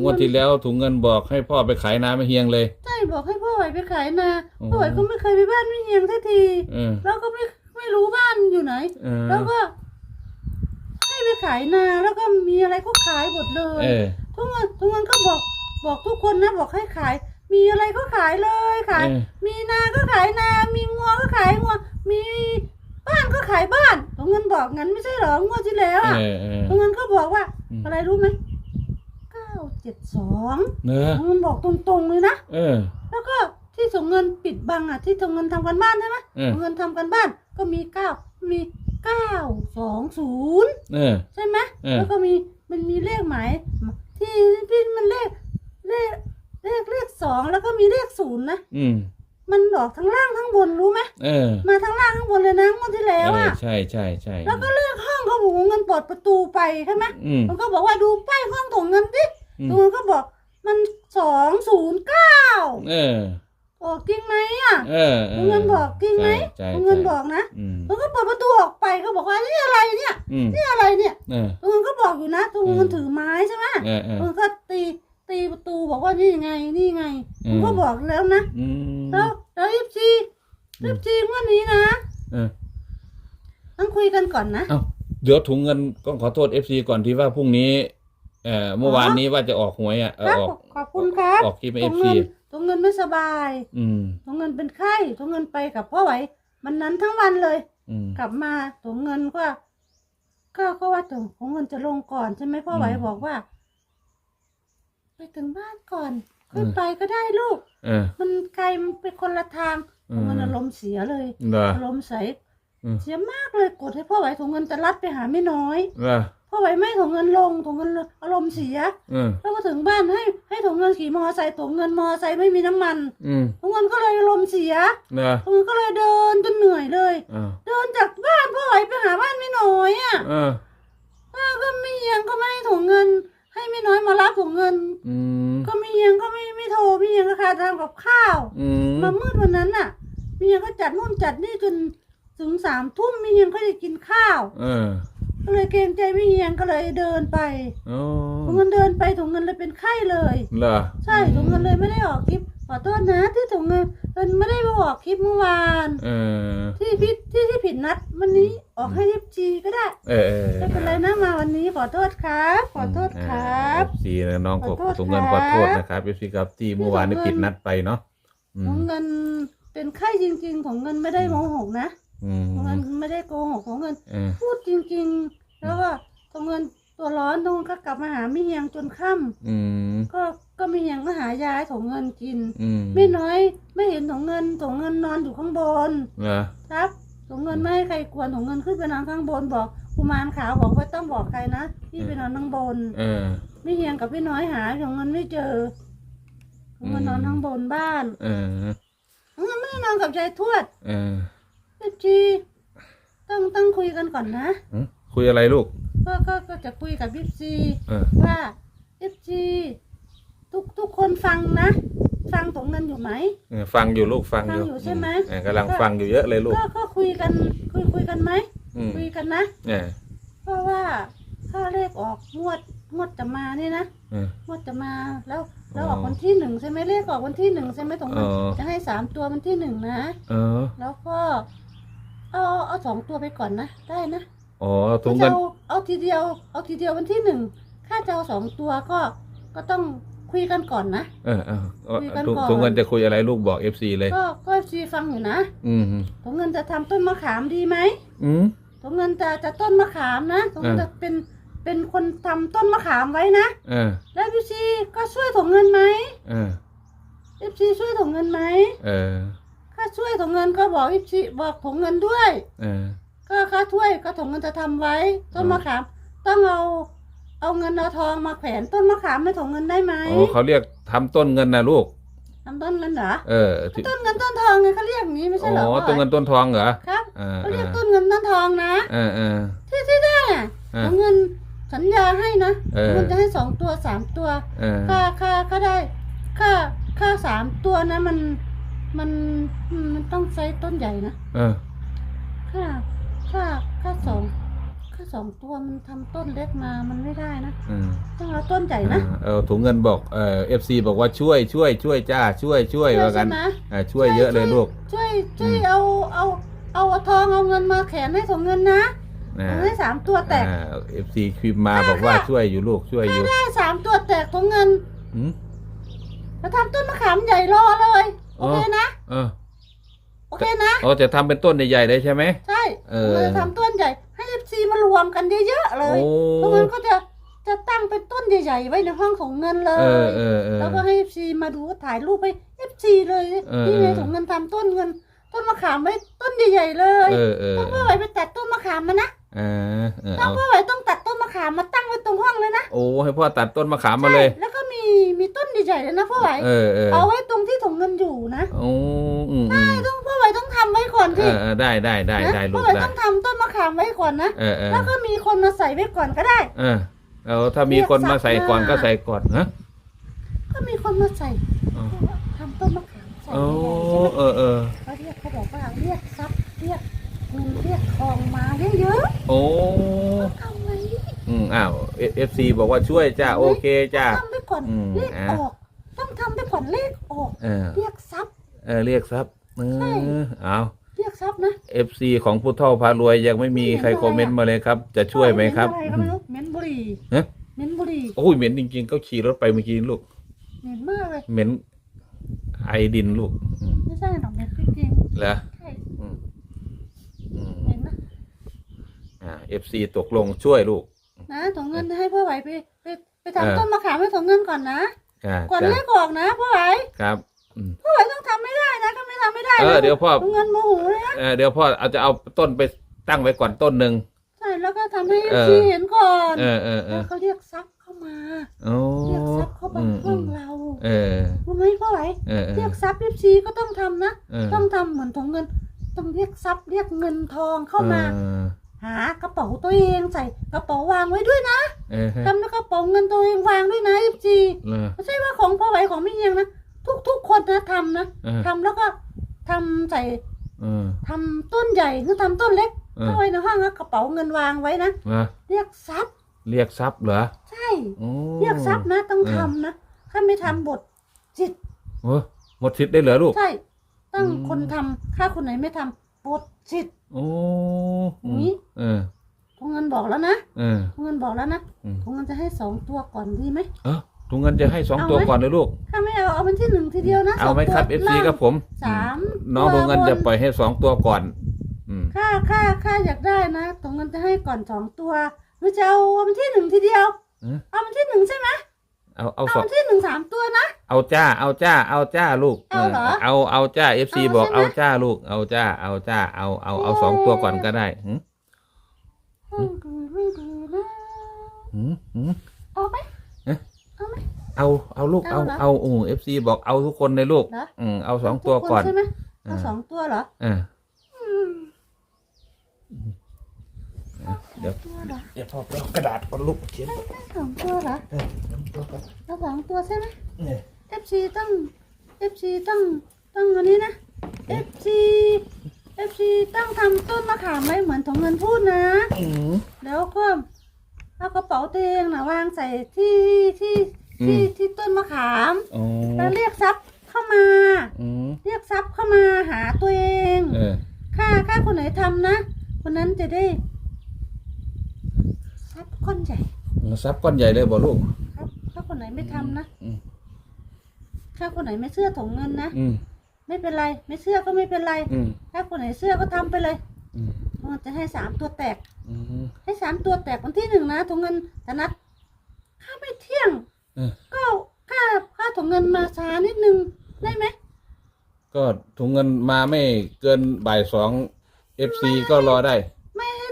งวดที่แล้วถุงเงินบอกให้พ่อไปขายนาไม่เฮียงเลย ใช่บอกให้พ่อไหวไปขายนาโอ้พ่อไหวก็ไม่เคยไปบ้านไม่เฮียงทันที เออแล้วก็ไม่ไม่รู้บ้านอยู่ไหน เออแล้วก็ ให้ไปขายนาแล้วก็มีอะไรก็ขายหมดเลย เออ ทุกวันทุกวันก็บอกบอกทุกคนนะบอกให้ขาย มีอะไรก็ขายเลยขาย เออ มีนาก็ขายนา มีงัวก็ขายงัวมีบ้านก็ขายบ้านทุกเงินบอกงั้นไม่ใช่เหรองวดที่แล้วอะเออเออ ทุกเงินก็บอกว่า อืม อะไรรู้ไหมเก้าเจ็ดสองเนอะทุกเงินบอกตรงๆเลยนะเออ แล้วก็ที่ส่งเงินปิดบังอะที่ส่งเงินทำกันบ้านใช่ไหมเออ ส่งเงินทำกันบ้าน ก็มีเก้ามีเก้าสองศูนย์เออ ใช่ไหมเออ แล้วก็มีมันมีเลขหมายที่ที่มันเลขเลขเลขเลขสองแล้วก็มีเลขศูนย์นะอืมมันออกทั้งล่างทั้งบนรู้ไหมเออมาทั้งล่างทั้งบนเลยนะงวดที่แล้วเอออะ ใช่ใช่ใช่แล้วก็เลขห้องเขาบอกว่าเงินเปิดประตูไปใช่ไหมอืมมันก็บอกว่าดูป้ายห้องถงเงินดิ อืมตรงนั้นก็บอกมันสองศูนย์เก้าเออ ออกจริงไหมอะเออเอตรองเงินบอกจริงไหมใช่ตใช่รงเงินบอกนะอืมแล้วก็เปิดประตูออกไปก็บอกว่านี่อะไรเนี่ยอืมนี่อะไรเนี่ยเออตรงเงินก็บอกอยู่นะตรงเงินอืม ถือไม้ใช่ไหมเออเออมันก็ตีตีประตูบอกว่านี่ไงนี่ไงอืมมันก็บอกแล้วนะอืมแล้วแล้วยิบซียิบซีวันนี้นะเออต้องคุยกันก่อนนะเอ้าเดี๋ยวถุงเงินก็ขอโทษเอฟซีก่อนที่ว่าพรุ่งนี้ เอ่อเมื่อวานนี้ว่าจะออกหวยอะเอคอรับออกขอบคุณครับออกคลิปตรเองฟเงิซีนตรงเงินไม่สบายอืมตรงเงินเป็นไข้ตรงเงินไปกับพ่อไหวมันนั้นทั้งวันเลย อืม กลับมาตรงเงินก็ ก็ก็ว่าตรงของเงินจะลงก่อนใช่ไหมพ่อไหวอืม บอกว่า ไปถึงบ้านก่อนค่อยอืมไปก็ได้ลูก เออ มันไกลมันเป็นคนละทางอืตรมงเงินอารมณ์เสียเลยเหรอ อารมณ์ใสอืม เสียมากเลยกดให้พ่อไหวถุงเงินจะรัดไปหาไม่น้อย เหรอ พ่อไหวไม่ถุงเงินลงถุงเงินอารมณ์เสียเออ แล้วก็ถึงบ้านให้ให้ถุงเงินขี่มอไซค์ถุงเงินมอไซค์ไม่มีน้ำมันอืมถุงเงินก็เลยอารมณ์เสียเหรอถุงเงินก็เลยเดินจนเหนื่อยเลย อ่าเดินจากบ้านพ่อไหวไปหาบ้านไม่น้อยอะเออป้าก็ไม่ยังก็ไม่ให้ถุงเงิน ให้ไม่น้อยมารับถุงเงิน อืมก็ไม่ยังก็ไม่ไม่โทรไม่ยังก็คาทำกับข้าว อืมมามืดวันนั้นน่ะมียังก็จัดนู่นจัดนี่จนถึงสามทุ่มมียังก็จะกินข้าว เออ ก็เลยเกรงใจไม่เฮียงก็เลยเดินไปโอ้ถุงเงินเดินไปถุงเงินเลยเป็นไข้เลย เหรอใช่ถุงเงินเลยไม่ได้ออกคลิปขอโทษนะที่ถุงเงินเงินไม่ได้มาออกคลิปเมื่อวาน เออ ที่พิที่ที่ผิดนัดวันนี้ออกให้ทิปจีก็ได้เออเออไม่เป็นไรนะมาวันนี้ขอโทษครับขอโทษครับเอฟซีนะน้องขอโทษถุงเงินคขรัอบโทษนะครับเอฟซีครับที่เมื่อวานนี้ถุงเงินผิดนัดไปเนาะอืถุม งเงินเป็นไข้จริงๆของเงินไม่ได้โมโหกนะ อืมของเงินไม่ได้โกหกของเงิน เออ พูดจริง ๆ แล้วก็ของเงินตัวร้อนตรงก็กลับมาหาไม่เฮียงจนค่ำอืมก็ก็ไม่เฮียงก็หายาให้ของเงินกิน อืมไม่น้อยไม่เห็นของเงินของเงินนอนอยู่ข้างบนเหรอครับของเงินไม่ให้ใครกวนของเงินขึ้นไปนอนข้างบนบอกกุมารขาวบอกว่าต้องบอกใครนะที่ไปนอนข้างบน เออ ไม่เฮียงกับพี่น้อยหาของเงินไม่เจอของเงินนอนข้างบนบ้านเออของเงินไม่ได้นอนกับยายทวด เออ เอฟจีต้องต้องคุยกันก่อนนะหึคุยอะไรลูก ก็ก็ก็จะคุยกับพี่ซีเออ ว่าเอฟจีทุกทุกคนฟังนะ ฟังของเงินอยู่ไหม เออฟังอยู่ลูกฟังอยู่ฟังอยู่ใช่ไหม เออกำลังฟังอยู่เยอะเลยลูก ก็ก็คุยกัน คุยคุยกันไหม อืมคุยกันนะ เออเพราะว่าถ้าเลขออกงวดงวดจะมาเนี่ยนะเออ งวดจะมาแล้วแล้วอ๋อออกวันที่หนึ่งใช่ไหมเลขออกวันที่หนึ่งใช่ไหมตรงนั้นอ๋อ จะให้สามตัววันที่หนึ่งนะ เออ แล้วก็ เอาเอาสองตัวไปก่อนนะ ได้นะอ๋อถุถ้างเงิจะนเอาเอาทีเดียว เอาทีเดียววันที่หนึ่งถ้าจะเอาสองตัวก็ก็ต้องคุยกันก่อนนะ เออเออเออคุยกันถุงก่อนถุงเงินจะคุยอะไรลูกบอกเอฟซีเลย ก็ก็ซีฟังอยู่นะอืม ถุงเงินจะทำต้นมะขามดีไหมอืม ถุงเงินจะจะต้นมะขามนะถุงเงินเออจะเป็นเป็นคนทำต้นมะขามไว้นะ เออแล้วพี่ซีก็ช่วยถุงเงินไหมเออเอฟซีช่วยถุงเงินไหม เออ ถ้าช่วยถุงเงินก็บอกเอฟซีบอกถุงเงินด้วย เออ ก็ค่าถ้วยก็ถุงเงินจะทำไว้ ต้นมะขาม ต้องเอา เอาเงินเอาทองมาแขวนต้นมะขามให้ถุงเงินได้ไหมอ๋อเขาเรียกทำต้นเงินนะลูก ทำต้นเงินเหรอเออที่ต้นเงินต้นทองไงเขาเรียกอย่างนี้ไม่อ๋ใช่เหรออพ่อต้นเงินต้นทองเหรอครับเออเขาเอเรียกอต้นเงินต้นทองนะเออเออที่ที่ได้อะเออถุงเงินสัญญาให้นะเออถุงเงินจะให้สองตัวสามตัว เออ ค่าค่าค่าได้ ค่าค่าสามตัวนะมัน มันมันต้องใช้ต้นใหญ่นะเออค่าค่าค่าสองค่าสองตัวมันทำต้นเล็กมามันไม่ได้นะอืมต้องเอาต้นใหญ่นะเออถุงเงินบอกเออฟซีบอกว่าช่วยช่วยช่วยจ้าช่วยช่วยว่ากันใช่ไหมเออช่วยเยอะเลยลูก ช่วยช่วยอืม เอาเอาเอาทองเอาเงินมาแขนให้ถงเงินนะนะเอาให้สามตัวแตก เอฟซีพิมพ์มาบอกว่าช่วยอยู่ลูกช่วยอยู่ได้สามตัวแตกถงเงินหืมแล้วทำต้นมะขามใหญ่รอเลย โอเคนะเออโอเคนะเราจะทำเป็นต้นใหญ่ๆเลยใช่ไหมใช่เออเราจะทำต้นใหญ่ ให้เอฟซีมารวมกันเยอะๆเลโอ้ยถงเงินก็จะจะตั้งเป็นต้นใหญ่ๆไว้ในห้องของเงินเลเออยเออเออแล้วก็ให้เอฟซีมาดูถ่ายรูปให้เอฟซีเลยเออนี่ไงเออถงเงินทำต้นเงิน ต้นมะขามไว้ต้นใหญ่ๆเลยเออเออต้องเอพ่ออไหวไปตัดต้นมะขามมานะเออเออต้อเอางพ่อไหวต้องตัดต้นมะขามมาตั้งไว้ตรงห้องเลยนะโอ้ให้พ่อตัดต้นมะขามมาเลย ใช่แล้วก็มีมีต้นใหญ่ๆเลยนะพ่อไหวเออเออเอาไว้ตรงที่ถงเงินอยู่นะโอ้อืมอืมต้องพ่อไหวต้องทำไว้ก่อนเอที่อเออได้ได้ได้นะได้ลูพ่อกไหวได้ต้องทำต้นมะขามไว้ก่อนนะเออเออแล้วก็มีคนมาใส่ไว้ก่อนก็ได้ เออเอาถ้ามีคนมาใส่ก่อนก็ใส่ก่อนฮะก็มีคนมาใส่อ๋อทำต้นมะขามใส่โอ้ใหญ่ๆใช่ไหมเออเออเขาเรียกเขาบอกว่าเรียกทรัพย์เรียกเงินเรียกทองมาเยอะโอ้ๆทำไว้ อืมอ้าวเอฟซีบอกว่าช่วยจ้าโอเคจ้าทำไปก่อนอืมเลขอะ ออก ต้องทำไปก่อนเลขออก เออเรียกทรัพย์ เออเรียกครับเอใช่ อเอาเรียกทรัพย์นะเอฟซีของผู้เฒ่าพารวยยังไม่มีใครคอมเมนต์มาเลยครับ จะช่วยไหมครับ เนอะไรก็ไม่รู้เหม็นบุหรี่ฮะ เหม็นบุหรี่โอ้ยเหม็นจริงๆ ก็ขี่รถไปเมื่อกี้ลูกเหม็นมากเลย เหม็นไอดินลูกอืมไม่ใช่หรอกเหม็นจริงเหรอๆใช่อืมอืมเหม็นนะอ่าเอฟซีตกลงช่วยลูก นะถงเงินให้พ่อไหวไปไปไปเออทำต้นมะขามให้ถงเงินก่อนนะอ่าก่อนจ้ะเลขออกนะพ่อไหวครับอืม พ่อไหวต้องทำไม่ได้นะถ้าไม่ทำไม่ได้เออนะเดี๋ยวพ่อถงเงินโมโหเลยนะเออเดี๋ยวพ่อเอาจะเอาต้นไปตั้งไว้ก่อนต้นหนึ่ง ใช่แล้วก็ทำให้เออพี่เห็นก่อนเออเออเอแล้วอเขาเรียกทรัพย์เข้ามา โอ้เรียกทรัพย์เข้ามาอืมห้อืองมเราเออรู้ไหมพ่อไหวเออเอเรีอยกทรัพย์เรียกชีก็ต้องทำนะ เออต้องทำเหมือนถงเงิน ต้องเรียกทรัพย์เรียกเงินทองเข้ามา เออ หากระเป๋าตัวเองใส่กระเป๋าวางไว้ด้วยนะเออทำแล้วกระเป๋าเงินตัวเองวางด้วยนะเอฟจีเออไม่ใช่ว่าของพ่อไหวของพี่เอียงนะทุกทุกๆคนนะทำนะเออทำแล้วก็ทำใส่เออทำต้นใหญ่หรือทำต้นเล็กเออเข้าไว้ในห้องแล้วกระเป๋าเงินวางไว้นะมาเรียกทรัพย์เรียกทรัพย์เหรอใช่โอ้เรียกทรัพย์นะต้องเออทำนะถ้าไม่ทำบทจิตโอ้หมดทิศได้เหรอลูกใช่ต้องอืมคนทำถ้าคนไหนไม่ทำบทจิต โอ้อย่างนี้เออทงเงินบอกแล้วนะเออทงเงินบอกแล้วนะอืมทงเงินจะให้สองตัวก่อนดีไหม เออถุงเงินจะให้สองเอาตัวไหมก่อนเลยลูก ถ้าไม่เอาเอาเป็นที่หนึ่งทีเดียวนะเอาไหมครับเอสฟงซีตัวครับผมสามน้องตัวถุงเงินบจะปล่อยให้สองตัวก่อน อืมค่าค่าค่าอยากได้นะทงเงินจะให้ก่อนสองตัวหรือจะเอาเอาเป็นที่หนึ่งทีเดียว เออเอาเป็นที่หนึ่งใช่ไหม เอาเอาเอาสองเป็นที่หนึ่งสามตัวนะ เอาจ้า เอาจ้า เอาจ้าลูก เอาเหรอเอาเอาจ้าเอฟซีเอาบอกใช่ไหมเอาจ้าลูก เอาจ้า เอาจ้า เอาเอาเอาสองตัวก่อนก็ได้หืมไม่ดีไม่ดีนะหืมหืมเอาไหมเอ๊ะเอาไหมเอาเอาลูกเอาเอาเหรอเอาอือเอฟซีบอกเอาทุกคนเลยลูกเหรออืมเอาสองตัวก่อนทุคใช่ไหมเอาอ่าสองตัวเหรอเอออืมเดี๋ยวตัวเหรอเดี๋ยวพ่อไปเอากระดาษก่อนลูกเขียนก่อนเอาสองตัวเหรอเออสอง ตัวก่อนเอาสองตัวใช่ไหม เนี่ย FC ต้อง FC ต้องต้องอันนี้นะ FC FC ต้องทำต้นมะขามไว้เหมือนถงเงินพูดนะ อืม แล้วก็เอากระเป๋าตัวเองนะวางใส่ที่ที่อืที่มที่ต้นมะขาม อ๋อแล้วเรียกทรัพย์เข้ามา อืมเรียกทรัพย์เข้ามาหาตัวเอง เออ ค่าค่าคนไหนทำนะ คนนั้นจะได้ทรัพย์ก้อนใหญ่ ซับก้อนใหญ่เลยบอกลูก ครับถ้าคนไหนไม่ทำนะ อืมถ้าคนไหนไม่เชื่อถงเงินนะ อืมไม่เป็นไร ไม่เชื่อก็ไม่เป็นไร อืมถ้าคนไหนเชื่อก็ทำไปเลยอืมมันจะให้สามตัวแตก อืมให้สามตัวแตกวันที่หนึ่งนะถงเงินแต่นัดข้าไม่เที่ยง เออก็ค่าค่าถงเงินมาช้านิดนึงได้ไหมก็ถุงเงินมาไม่เกินบ่ายสองเอฟซีก็รอได้ไม่ให้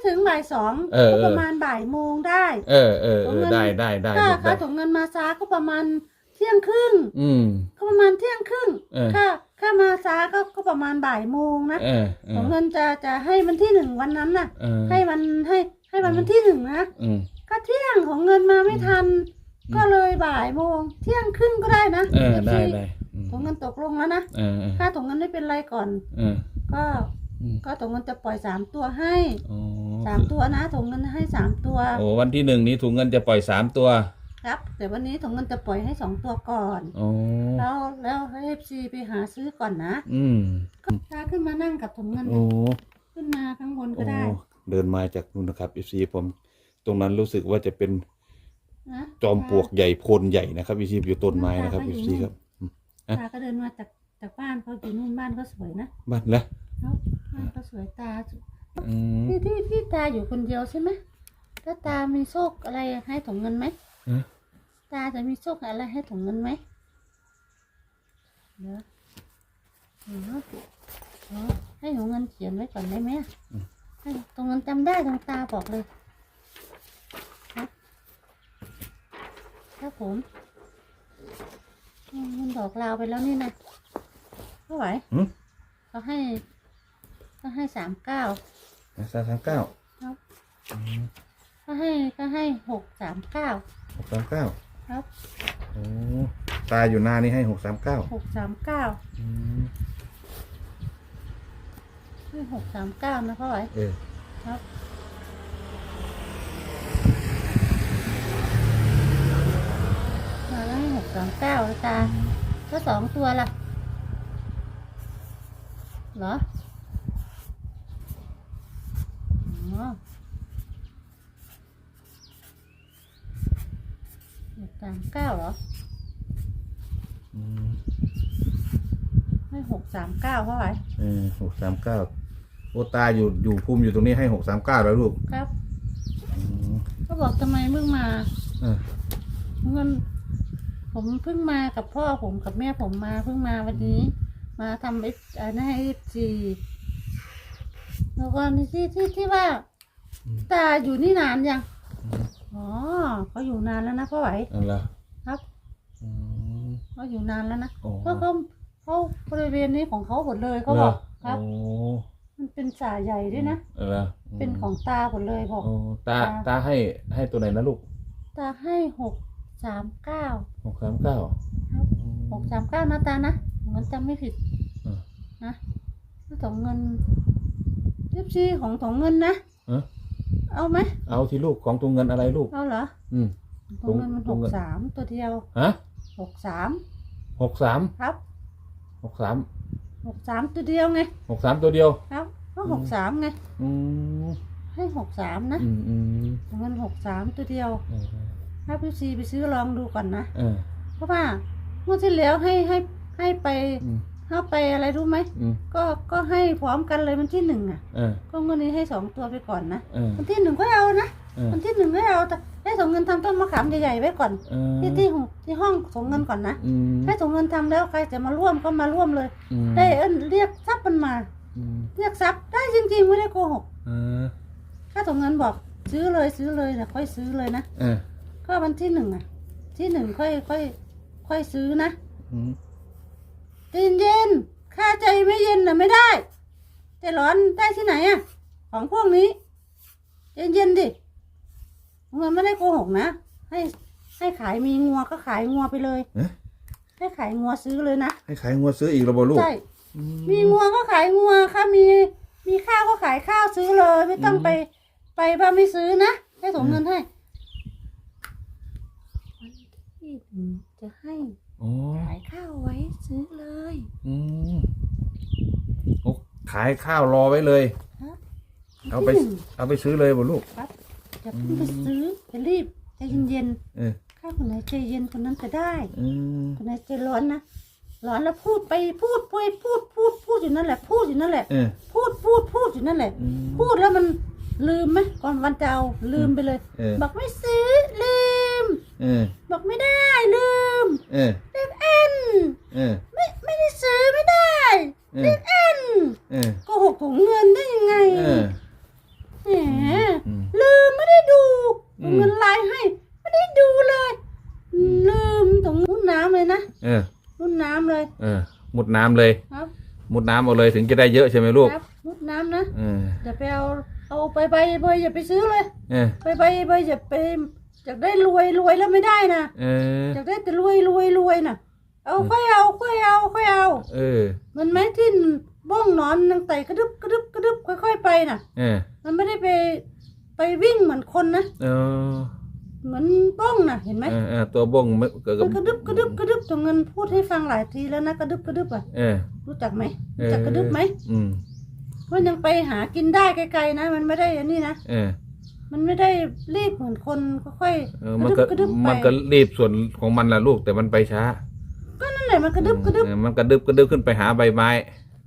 ถึงบ่ายสองเออ ก็เออประมาณบ่ายโมงได้ เออเออเออได้ได้ได้ค่าลูกค่าได้ถงเงินมาช้าก็ประมาณเที่ยงครึ่งอืม ก็ประมาณเที่ยงครึ่งเออ ค่าค่ามาช้าก็ก็ประมาณบ่ายโมงนะเออเอถองเงินจะจะให้วันที่หนึ่งวันนั้นน่ะ เออให้มันให้ให้วันวันที่หนึ่งนะอืม ก็เที่ยงของเงินมาไม่ทัน อืม ก็เลยบ่ายโมงเที่ยงครึ่งก็ได้นะเออได้14ได้อืมถงเงินตกลงแล้วนะเออเออค่าถงเงินไม่เป็นไรก่อน เออก็ อืมก็ถุงเงินจะปล่อยสามตัวให้อ๋อสามตัวนะถุงเงินให้สามตัวโอ้วันที่หนึ่งนี้ถุงเงินจะปล่อยสามตัวครับแต่วันนี้ถุงเงินจะปล่อยให้สองตัวก่อน อ๋อแล้วแล้วให้เอฟซีไปหาซื้อก่อนนะอืมก็ตาขึ้นมานั่งกับถุงเงินโอ้ขึ้นมาข้างบนก็โอ้ได้เดินมาจากนู่นนะครับ FC ผมตรงนั้นรู้สึกว่าจะเป็นนะจอมปลวกใหญ่โพนใหญ่นะครับ FC อยู่ต้นไม้นะครับ FC ครับตาก็เดินมาจากจากบ้านเขาอยู่นู่นบ้านก็สวยนะ บ้านละ แล้วบ้านก็สวยตาอืมที่ที่ที่ตาอยู่คนเดียวใช่ไหมถ้าตามีโชคอะไรให้ถุงเงินไหมฮะตาจะมีโชคอะไรให้ถุงเงินไหมเดี๋ยวเดี๋ยวเดี๋ยวให้ถุงเงินเขียนไว้ก่อนได้ไหมอะให้ถุงเงินจำได้ตรงตาบอกเลยครับครับผมอืมมันบอกลาวไปแล้วนี่นะเท่าไหร่หืม เขาให้ เขาให้สามเก้าสามสามเก้าครับอืมก็ให้ก็ให้หกสามเก้าหกสามเก้าครับโอ้ตาอยู่หน้านี่ให้หกสามเก้าหกสามเก้าอืมให้หกสามเก้านะพ่อไหวเออครับมาแล้วให้หกสามเก้าแล้วตาก็สองตัวล่ะเหรออ๋อหก สามเก้าเหรอ อืมให้หกสามเก้าพ่อไหวเออหกสามเก้าโอตาอยู่อยู่ภูมิอยู่ตรงนี้ให้หกสามเก้าแล้วลูกครับ อืมก็บอกทำไมเพิ่งมาเออเงินผมเพิ่งมากับพ่อผมกับแม่ผมมาเพิ่งมาวันนี้ มาทำไอ้อ่าให้จี แล้วก็ที่ที่ที่ว่าตาอยู่นี่นานยัง อ๋อเขาอยู่นานแล้วนะพ่อไหวนั่นละครับอืม เขาอยู่นานแล้วนะโอ้เพราะเขาเขาบริเวณนี้ของเขาหมดเลยเขาบอกหครับ โอ้มันเป็นสาใหญ่ด้วยนะเออละเป็นของตาหมดเลยบอก โอ้ตา ตา ตาให้ ให้ตัวไหนนะลูกตาให้หกสามเก้าหกสามเก้าครับหกสามเก้านะตานะเงินจำไม่ผิดอืมนะถงเงิน เทียบชีของถงเงินนะเออ เอาไหมเอาที่ลูกของตัวเงินอะไรลูก เอาเหรออืมถงเงินมันถุหงกเงิน สามตัวเดียวฮะหกสามหกสามครับหกสามหกสามตัวเดียวไงหกสามตัวเดียว ครับก็อืมหกสามไงอืมให้หกสามนะอืมอืมถงเงินหกสามตัวเดียวเออถ้าพี่ซีไปซื้อลองดูก่อนนะ เออเพราะว่าเมื่อที่แล้วให้ให้ให้ไปอืม ให้ไปอะไรรู้ไหม อืมก็ก็ให้พร้อมกันเลยวันที่หนึ่งอะ เออ ก็เงินนี้ให้สองตัวไปก่อนนะ เออ วันที่หนึ่งก็เอานะเออวันที่หนึ่งก็เอาแต่ให้ส่งเงินทำต้นมะขามใหญ่ๆไว้ก่อน เออที่ที่ห้องที่ห้องส่งเงินก่อนนะ อืมให้ส่งเงินทำแล้วใครจะมาร่วมก็มาร่วมเลย อืมได้เอิ้นเรียกทรัพย์มันมา อืมเรียกทรัพย์ได้จริงๆไม่ได้โกหก เออถ้าส่งเงินบอกซื้อเลยซื้อเลยนะค่อยซื้อเลยนะ เออก็วันที่หนึ่งอะ ที่หนึ่งค่อยค่อยค่อยซื้อนะ อืม ตีนเย็นค่าใจไม่เย็นน่ะไม่ได้แต่ร้อนได้ที่ไหนอะของพวกนี้เย็นเย็นๆดิเงินไม่ได้โกหกนะให้ให้ขายมีงัวก็ขายงัวไปเลย เอ๊ะให้ขายงัวซื้อเลยนะให้ขายงัวซื้ออีกแล้วบ่ลูก ใช่อืมีงัวก็ขายงัวค่ะมีมีข้าวก็ขายข้าวซื้อเลย ไม่ต้องอืม ไป ไปบ้าไม่ซื้อนะให้ส่งเงินให้วันที่หนึ่งจะให้ โอ้ขายข้าวไว้ซื้อเลยอืมโอ้ขายข้าวรอไว้เลยครับเอาไปวันที่หนึ่งเอาไปซื้อเลยบ่ลูกครับอย่าเพิ่งไปซื้ออย่ารีบใจเย็นเออๆข้าคนไหนใจเย็นคนนั้นจะได้ อืมคนไหนใจร้อนนะร้อนแล้วพูดไปพูดไปพูดพูดพูดอยู่นั่นแหละพูดอยู่นั่นแหละ เออ พูดพูดพูดอยู่นั่นแหละ อืมพูดแล้วมันลืมไหมก่อนวันจะเอาลืมไปเลย เออ บอกไม่ซื้อลืม เออ บอกไม่ได้ลืมเออเลขเอ็นเออ ไม่ไม่ได้ซื้อไม่ได้เอเลอขเอ็นเออ โกหกถุงเงินได้ยังไงเออ แหมอืมลืมไม่ได้ดูอืถุมงเงินลายให้ ไม่ได้ดูเลย ลืมถุงรุ่นน้ำเลยนะเออ รุ่นน้ำเลยเออ มุดน้ำเลย ครับมุดน้ำเอาเลยถึงจะได้เยอะใช่ไหมลูก ครับรุ่นน้ำนะเออ อย่าไปเอาเอาไปใบเบยอย่าไปซื้อเลย เออ ไปใบเบยอย่าไป อยากได้รวยรวยแล้วไม่ได้นะเออ อยากได้แต่รวยรวยรวยน่ะ เอาค่อยเอาค่อยเอาค่อยเอา เออ มันไหมที่บ้องหนอนนังไต่กระดึบกระดึบกระดึบค่อย ๆ ไปน่ะ เออมันไม่ได้ไปไปวิ่งเหมือนคนนะเออเหมือนบ้องน่ะเห็นไหมเออเออตัวบ้งไม่เกิดกัมันกระดึบกระดึบกระดึบจงเงินพูดให้ฟังหลายทีแล้วนะกระดึบกระดึบอะเออรู้จักไหมเอรู้อจักกระดึบไหมอืมมันยังไปหากินได้ไกลๆนะ มันไม่ได้อันนี้นะเออ มันไม่ได้รีบเหมือนคนค่อยเออๆมันกก็ระดึบกระดึบไปมันก็รีบส่วนของมันละลูกแต่มันไปช้าก็นั่นแหละมันกระดึบกระดึบเออมันกระดึบกระดึบขึ้นไปหาใบไม้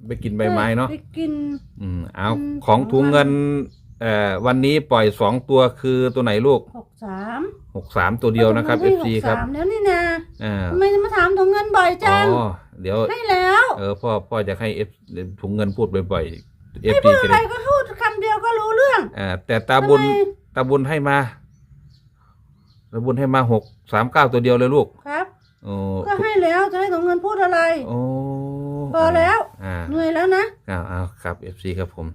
ไปกินใบไม้เนาะ ไปกิน อืมเอาอืมของของถุงเงินเอ่อวันนี้ปล่อยสองตัวคือตัวไหนลูกหกสามหกสามตัวเดียวนะครับให้ FC หกครับสามแล้วนี่นะอ่าทำไมจะมาถามถุงเงินบ่อยอ๋จังอเดี๋ยวให้แล้วเออพ่อพ่อจะให้เอฟถุงเงินพูดบ่อยๆเอฟไม่ซีพูดอะไรก็พูดคำเดียวก็รู้เรื่ องอ่าแต่ตาบุญทำไม ตาบุญให้มาตาบุญให้มาหกสามเก้าตัวเดียวเลยลูกครับ โอ้ก็ให้แล้วจะให้ถุงเงินพูดอะไร โอ้พอแล้ว อ่าเหนื่อยแล้วนะอ้าวอ้าวครับเอฟซีครับผม